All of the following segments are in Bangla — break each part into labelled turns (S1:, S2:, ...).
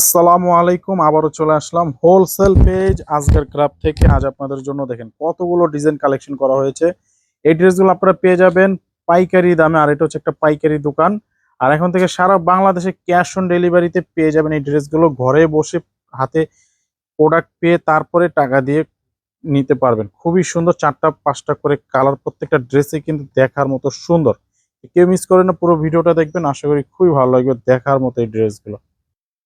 S1: আসসালামু আলাইকুম, আবারও চলে আসলাম হোলসেল পেজ আজকের ক্রাফ থেকে আজ আপনাদের জন্য দেখেন কতগুলো ডিজাইন কালেকশন করা হয়েছে। এই ড্রেসগুলো আপনারা পেয়ে যাবেন পাইকারি দামে, আর এটা হচ্ছে একটা পাইকারি দোকান। আর এখন থেকে সারা বাংলাদেশে ক্যাশ অন ডেলিভারিতে পেয়ে যাবেন এই ড্রেসগুলো ঘরে বসে হাতে প্রোডাক্ট পেয়ে তারপরে টাকা দিয়ে নিতে পারবেন। খুবই সুন্দর, চারটা পাঁচটা করে কালার প্রত্যেকটা ড্রেসে কিন্তু দেখার মতো সুন্দর। কেউ মিস করে না, পুরো ভিডিওটা দেখবেন। আশা করি খুবই ভালো লাগবে দেখার মতো এই ড্রেসগুলো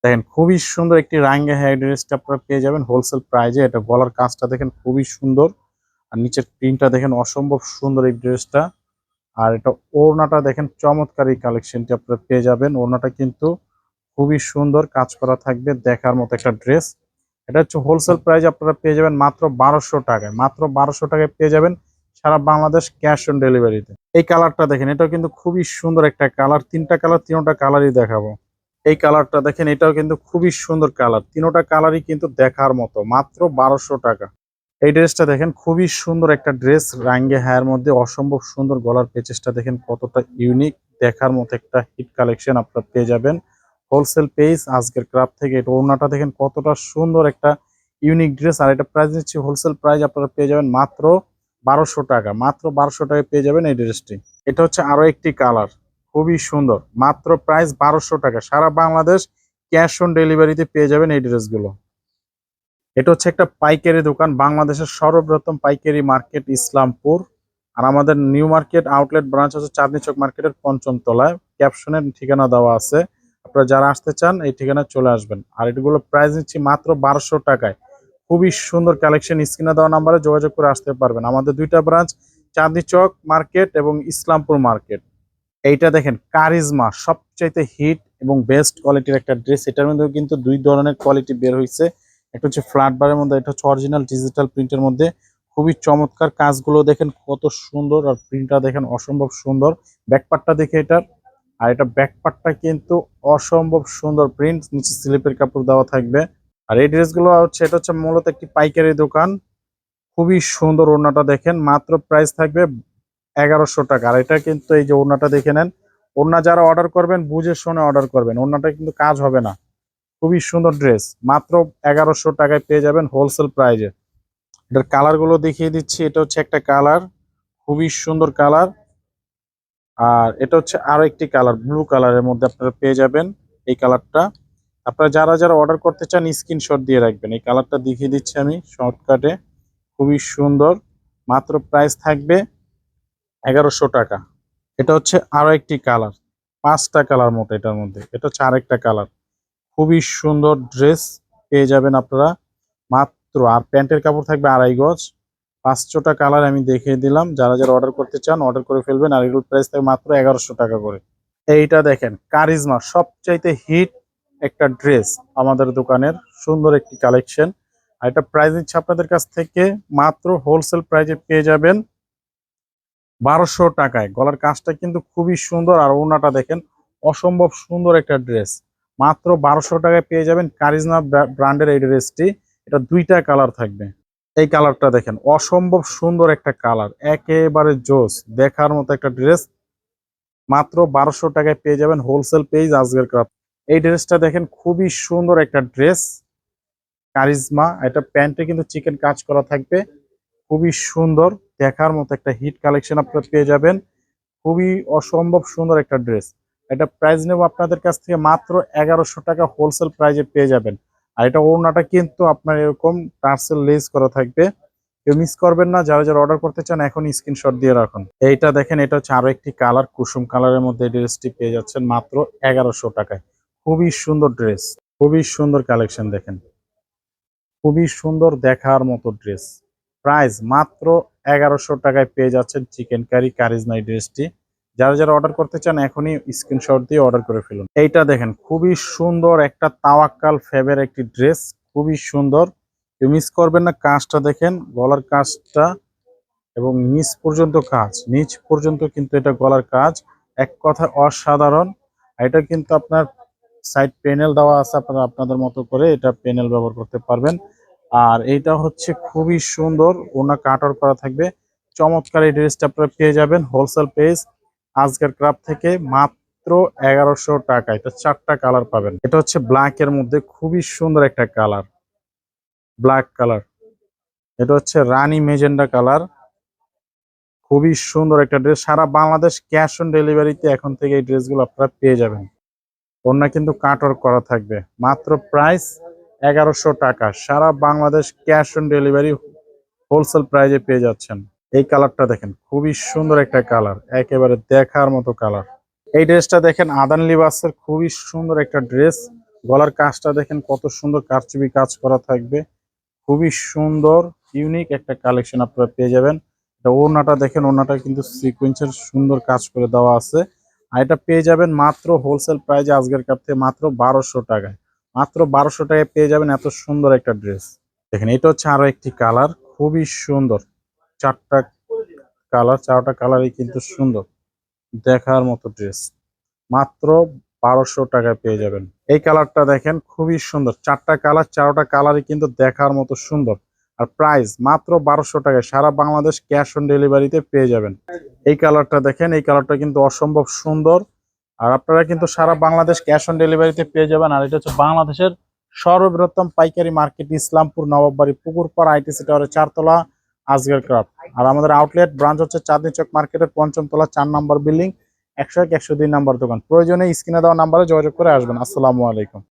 S1: দেখেন খুবই সুন্দর একটি রাঙ্গে হেয়ার ড্রেসটা আপনারা পেয়ে যাবেন। হোলসেল প্রাইজে এটা গলার কাজটা দেখেন খুবই সুন্দর। আর নিচের প্রিন্টটা দেখেন অসম্ভব সুন্দর এই ড্রেসটা আর এটা ওড়নাটা দেখেন চমৎকার এই কালেকশনটি আপনারা পেয়ে যাবেন। ওড়নাটা কিন্তু খুবই সুন্দর, কাজ করা থাকবে দেখার মতো একটা ড্রেস এটা হচ্ছে হোলসেল প্রাইস আপনারা পেয়ে যাবেন মাত্র বারোশো টাকায়। মাত্র বারোশো টাকায় পেয়ে যাবেন সারা বাংলাদেশ ক্যাশ অন ডেলিভারিতে এই কালারটা দেখেন, এটাও কিন্তু খুবই সুন্দর একটা কালার তিনটা কালার তিনটা কালারই দেখাবো। এই কালারটা দেখেন, এটাও কিন্তু খুবই সুন্দর কালার। তিনোটা কালারই কিন্তু দেখার মতো, মাত্র বারোশো টাকা। এই ড্রেসটা দেখেন, খুবই সুন্দর একটা ড্রেস, রাঙ্গে হায়ার মধ্যে অসম্ভব সুন্দর গলার পেচেসটা দেখেন, কতটা ইউনিক দেখার মতো একটা হিট কালেকশন আপনারা পেয়ে যাবেন। হোলসেল পেজ আজকের ক্রাফ থেকে এটা ওড়নাটা দেখেন, কতটা সুন্দর একটা ইউনিক ড্রেস আর এটা প্রাইস নিচ্ছি হোলসেল প্রাইস আপনারা পেয়ে যাবেন মাত্র বারোশো টাকা, মাত্র বারোশো টাকায় পেয়ে যাবেন এই ড্রেসটি এটা হচ্ছে আরও একটি কালার খুবই সুন্দর। মাত্র প্রাইস বারোশো টাকা। সারা বাংলাদেশ ক্যাশ অন ডেলিভারিতে পেয়ে যাবেন এই ড্রেসগুলো এটা হচ্ছে একটা পাইকারি দোকান বাংলাদেশের সর্বপ্রথম পাইকারি মার্কেট ইসলামপুর। আর আমাদের নিউ মার্কেট আউটলেট ব্রাঞ্চ হচ্ছে চাঁদনি চক মার্কেটের পঞ্চম তলায়। ক্যাপশনের ঠিকানা দেওয়া আছে। আপনারা যারা আসতে চান, এই ঠিকানায় চলে আসবেন। আর এগুলো প্রাইস নিচ্ছি মাত্র বারোশো টাকায়। খুবই সুন্দর কালেকশন স্ক্রিনে দেওয়া নাম্বারে যোগাযোগ করে আসতে পারবেন। আমাদের দুইটা ব্রাঞ্চ চাঁদনি চক মার্কেট এবং ইসলামপুর মার্কেট এইটা দেখেন, কারিজমা, সবচাইতে হিট এবং বেস্ট কোয়ালিটির একটা ড্রেস এটার মধ্যে কিন্তু দুই ধরনের কোয়ালিটি বের হয়েছে একটা হচ্ছে ফ্ল্যাট বারের মধ্যে এটা হচ্ছে অরিজিনাল ডিজিটাল প্রিন্টের মধ্যে। খুবই চমৎকার কাজগুলো দেখেন, কত সুন্দর। আর প্রিন্টটা দেখেন, অসম্ভব সুন্দর। ব্যাকপার্টটা দেখে এটার আর এটা ব্যাকপার্টটা কিন্তু অসম্ভব সুন্দর প্রিন্ট নিচে স্লিপের কাপড় দেওয়া থাকবে। আর এই ড্রেসগুলো হচ্ছে, এটা হচ্ছে মূলত একটি পাইকারি দোকান। খুবই সুন্দর ওড়নাটা দেখেন। মাত্র প্রাইস থাকবে এগারোশো টাকা। আর এটা কিন্তু এই যে ওড়নাটা দেখে নেন, ওড়না যারা অর্ডার করবেন, বুঝে শুনে অর্ডার করবেন। ওড়নাটা কিন্তু কাজ হবে না। খুবই সুন্দর ড্রেস মাত্র এগারোশো টাকায় পেয়ে যাবেন হোলসেল প্রাইজে এটার কালারগুলো দেখিয়ে দিচ্ছি। এটা হচ্ছে একটা কালার খুবই সুন্দর কালার আর এটা হচ্ছে আরও একটি কালার ব্লু কালারের মধ্যে আপনারা পেয়ে যাবেন এই কালারটা আপনারা যারা যারা অর্ডার করতে চান স্ক্রিনশট দিয়ে রাখবেন। এই কালারটা দেখিয়ে দিচ্ছি আমি শর্টকাটে খুবই সুন্দর, মাত্র প্রাইস থাকবে এগারোশো টাকা। এটা হচ্ছে আরও একটি কালার, পাঁচটা কালার মতো এটার মধ্যে। এটা হচ্ছে আরেকটা কালার। খুবই সুন্দর ড্রেস পেয়ে যাবেন আপনারা। মাত্র, আর প্যান্টের কাপড় থাকবে আড়াই গজ। পাঁচশোটা কালার আমি দেখিয়ে দিলাম। যারা যারা অর্ডার করতে চান অর্ডার করে ফেলবেন। আর এগুলোর প্রাইস থাকবে মাত্র এগারোশো টাকা করে। এইটা দেখেন, কারিজমা, সবচাইতে হিট একটা ড্রেস আমাদের দোকানের। সুন্দর একটি কালেকশন আর এটা প্রাইস নিচ্ছে আপনাদের কাছ থেকে মাত্র হোলসেল প্রাইজে পেয়ে যাবেন। বারোশো টাকায়। গলার কাজটা কিন্তু খুবই সুন্দর। আর ওনাটা দেখেন, অসম্ভব সুন্দর একটা ড্রেস। মাত্র বারোশো টাকায় পেয়ে যাবেন কারিজমা ব্র্যান্ডের এই ড্রেসটি। এটা দুইটা কালার থাকবে। এই কালারটা দেখেন, অসম্ভব সুন্দর একটা কালার। একেবারে জোস, দেখার মতো একটা ড্রেস। মাত্র বারোশো টাকায় পেয়ে যাবেন হোলসেল পেজ আজকের ক্রাফট। এই ড্রেসটা দেখেন, খুবই সুন্দর একটা ড্রেস। কারিজমা এটা প্যান্টে কিন্তু চিকেন কাজ করা থাকবে। খুবই সুন্দর। দেখার মতো একটা হিট কালেকশন আপনারা পেয়ে যাবেন। খুবই অসম্ভব সুন্দর একটা ড্রেস এটা প্রাইস নেব আপনাদের কাছ থেকে মাত্র এগারোশো টাকা হোলসেল প্রাইজে পেয়ে যাবেন। আর এটা ওড়নাটা কিন্তু আপনার এরকম টার্সেল লেস করা থাকবে। কেউ মিস করবেন না, যারা যারা অর্ডার করতে চান এখন স্ক্রিনশট দিয়ে রাখুন। এইটা দেখেন, এটা হচ্ছে আরও একটি কালার কুসুম কালারের মধ্যে ড্রেসটি পেয়ে যাচ্ছেন মাত্র এগারোশো টাকায়। খুবই সুন্দর ড্রেস খুবই সুন্দর কালেকশন দেখেন। খুবই সুন্দর দেখার মতো ড্রেস প্রাইস মাত্র এগারোশো টাকায় পেয়ে যাচ্ছেন চিকেন কারি কারিজমা এই ড্রেসটি। যারা যারা অর্ডার করতে চান, এখনই স্ক্রিনশট দিয়ে অর্ডার করে ফেলুন। এইটা দেখেন, খুবই সুন্দর একটা তাওয়াক্কাল ফেবের একটি ড্রেস খুবই সুন্দর। মিস করবেন না, কাজটা দেখেন, গলার কাজটা এবং নিচ পর্যন্ত কাজ, নিচ পর্যন্ত কিন্তু এটা গলার কাজ। এক কথা অসাধারণ। এটা কিন্তু আপনার সাইড প্যানেল দেওয়া আছে, আপনারা আপনাদের মতো করে এটা প্যানেল ব্যবহার করতে পারবেন। আর এইটা হচ্ছে খুবই সুন্দর। ওনা কাটার করা থাকবে। চমৎকার এই ড্রেসটা আপনারা পেয়ে যাবেন হোলসেল পেজ আজকের ক্রাফ থেকে মাত্র এগারোশো টাকা। এটা চারটা কালার পাবেন। এটা হচ্ছে ব্ল্যাক এর মধ্যে খুবই সুন্দর একটা কালার। Black colour. এটা হচ্ছে রানী মেজেন্ডা কালার। খুবই সুন্দর একটা ড্রেস। সারা বাংলাদেশ ক্যাশ অন ডেলিভারিতে এখন থেকে এই ড্রেসগুলো আপনারা পেয়ে যাবেন। ওনা কিন্তু কাটর করা থাকবে। মাত্র প্রাইস এগারোশো টাকা। সারা Bangladesh cash on delivery wholesale প্রাইজে পেয়ে যাচ্ছেন। এই কালারটা দেখেন, খুবই সুন্দর একটা কালার, একেবারে দেখার মতো কালার। এই ড্রেসটা দেখেন, আদান লিবাসের খুবই সুন্দর একটা ড্রেস। গলার কাজটা দেখেন, কত সুন্দর কারচুপি কাজ করা থাকবে। খুবই সুন্দর, ইউনিক একটা কালেকশন আপনারা পেয়ে যাবেন। এটা ওড়নাটা দেখেন, ওড়নাটা কিন্তু সিকুয়েন্সের সুন্দর কাজ করে দেওয়া আছে। আর এটা পেয়ে যাবেন মাত্র হোলসেল প্রাইজে আজকের কাপ থেকে মাত্র বারোশো টাকায়। মাত্র বারোশো টাকায় পেয়ে যাবেন এত সুন্দর একটা ড্রেস। দেখেন, এটা হচ্ছে আরও একটি কালার, খুবই সুন্দর। চারটা কালার, চারটা কালারই কিন্তু সুন্দর। দেখার মতো ড্রেস। মাত্র বারোশো টাকায় পেয়ে যাবেন। এই কালারটা দেখেন, খুবই সুন্দর। চারটা কালার, চারটা কালারই কিন্তু দেখার মতো সুন্দর। আর প্রাইস মাত্র বারোশো টাকায়, সারা বাংলাদেশ ক্যাশ অন ডেলিভারিতে পেয়ে যাবেন। এই কালারটা দেখেন, এই কালারটা কিন্তু অসম্ভব সুন্দর। আর আপনারা কিন্তু সারা বাংলাদেশ ক্যাশ অন ডেলিভারিতে পেয়ে যাবেন। আর এটা হচ্ছে বাংলাদেশের সর্ববৃহত্তম পাইকারি মার্কেট, ইসলামপুর, নবাববাড়ি, পুকুরপাড়া আইটিসি টাওয়ারের চারতলা, আজগের ক্রাফট। আর আমাদের আউটলেট ব্রাঞ্চ হচ্ছে চাঁদনি চক মার্কেটের পঞ্চম তলা, চার নম্বর বিল্ডিং, একশো এক, একশো দুই নম্বর দোকান। প্রয়োজনে স্ক্রিনে দেওয়া নাম্বারে যোগাযোগ করে আসবেন। আসসালামু আলাইকুম।